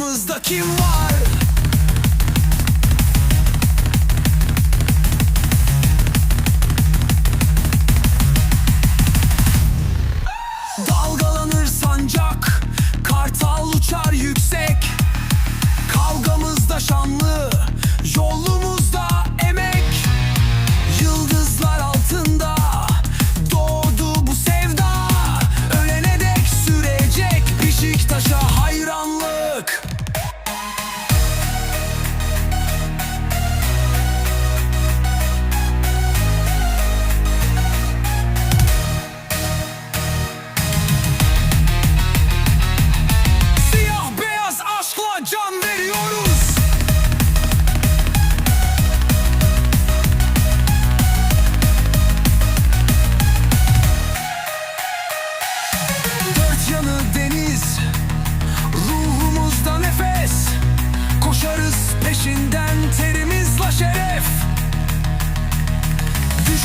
Aramızda kim var?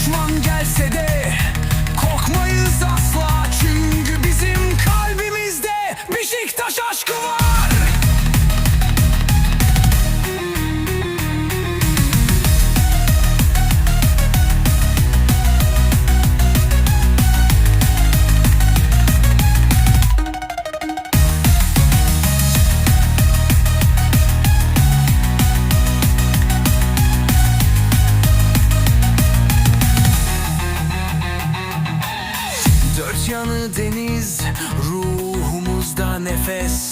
Düşman gelse de korkmayız asla yanı deniz, ruhumuzda nefes